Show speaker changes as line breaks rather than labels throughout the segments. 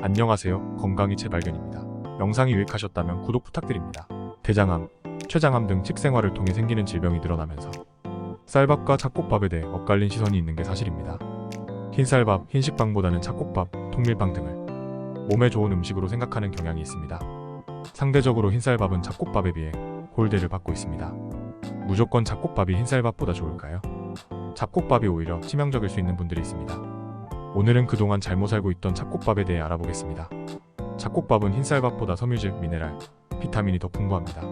안녕하세요. 건강이 제 발견입니다. 영상이 유익하셨다면 구독 부탁드립니다. 대장암, 췌장암 등 식생활을 통해 생기는 질병이 늘어나면서 쌀밥과 잡곡밥에 대해 엇갈린 시선이 있는 게 사실입니다. 흰쌀밥, 흰식빵보다는 잡곡밥, 통밀빵 등을 몸에 좋은 음식으로 생각하는 경향이 있습니다. 상대적으로 흰쌀밥은 잡곡밥에 비해 홀대를 받고 있습니다. 무조건 잡곡밥이 흰쌀밥보다 좋을까요? 잡곡밥이 오히려 치명적일 수 있는 분들이 있습니다. 오늘은 그동안 잘못 알고 있던 잡곡밥에 대해 알아보겠습니다. 잡곡밥은 흰쌀밥보다 섬유질, 미네랄, 비타민이 더 풍부합니다.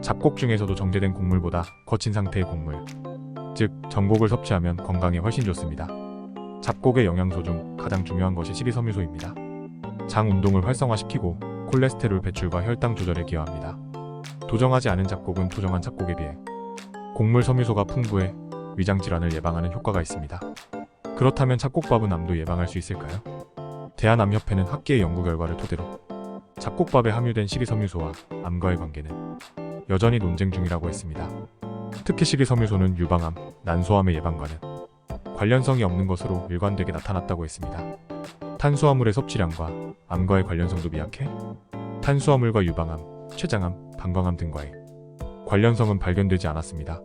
잡곡 중에서도 정제된 곡물보다 거친 상태의 곡물, 즉 전곡을 섭취하면 건강에 훨씬 좋습니다. 잡곡의 영양소 중 가장 중요한 것이 식이섬유소입니다. 장 운동을 활성화시키고 콜레스테롤 배출과 혈당 조절에 기여합니다. 도정하지 않은 잡곡은 도정한 잡곡에 비해 곡물 섬유소가 풍부해 위장 질환을 예방하는 효과가 있습니다. 그렇다면 잡곡밥은 암도 예방할 수 있을까요? 대한암협회는 학계의 연구 결과를 토대로 잡곡밥에 함유된 식이섬유소와 암과의 관계는 여전히 논쟁 중이라고 했습니다. 특히 식이섬유소는 유방암, 난소암의 예방과는 관련성이 없는 것으로 일관되게 나타났다고 했습니다. 탄수화물의 섭취량과 암과의 관련성도 미약해 탄수화물과 유방암, 췌장암, 방광암 등과의 관련성은 발견되지 않았습니다.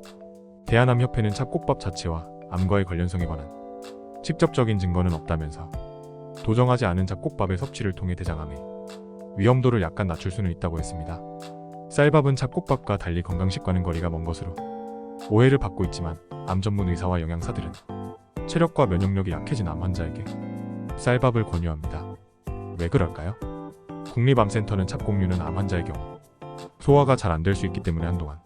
대한암협회는 잡곡밥 자체와 암과의 관련성에 관한 직접적인 증거는 없다면서 도정하지 않은 잡곡밥의 섭취를 통해 대장암의 위험도를 약간 낮출 수는 있다고 했습니다. 쌀밥은 잡곡밥과 달리 건강식과는 거리가 먼 것으로 오해를 받고 있지만 암 전문 의사와 영양사들은 체력과 면역력이 약해진 암 환자에게 쌀밥을 권유합니다. 왜 그럴까요? 국립암센터는 잡곡류는 암 환자의 경우 소화가 잘 안 될 수 있기 때문에 한동안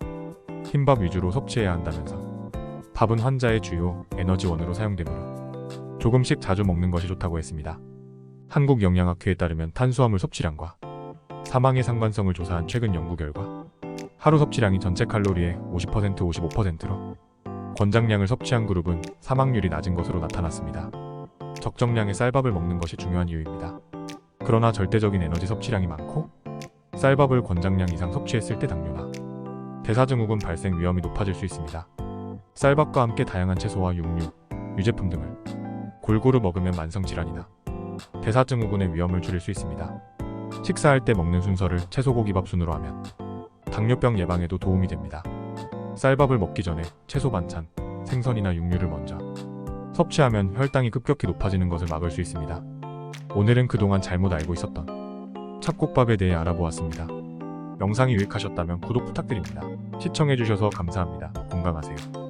흰밥 위주로 섭취해야 한다면서 밥은 환자의 주요 에너지원으로 사용되므로 조금씩 자주 먹는 것이 좋다고 했습니다. 한국영양학회에 따르면 탄수화물 섭취량과 사망의 상관성을 조사한 최근 연구 결과 하루 섭취량이 전체 칼로리의 50% 55%로 권장량을 섭취한 그룹은 사망률이 낮은 것으로 나타났습니다. 적정량의 쌀밥을 먹는 것이 중요한 이유입니다. 그러나 절대적인 에너지 섭취량이 많고 쌀밥을 권장량 이상 섭취했을 때 당뇨나 대사증후군 발생 위험이 높아질 수 있습니다. 쌀밥과 함께 다양한 채소와 육류, 유제품 등을 골고루 먹으면 만성질환이나 대사증후군의 위험을 줄일 수 있습니다. 식사할 때 먹는 순서를 채소고기밥 순으로 하면 당뇨병 예방에도 도움이 됩니다. 쌀밥을 먹기 전에 채소 반찬, 생선이나 육류를 먼저 섭취하면 혈당이 급격히 높아지는 것을 막을 수 있습니다. 오늘은 그동안 잘못 알고 있었던 잡곡밥에 대해 알아보았습니다. 영상이 유익하셨다면 구독 부탁드립니다. 시청해주셔서 감사합니다. 건강하세요.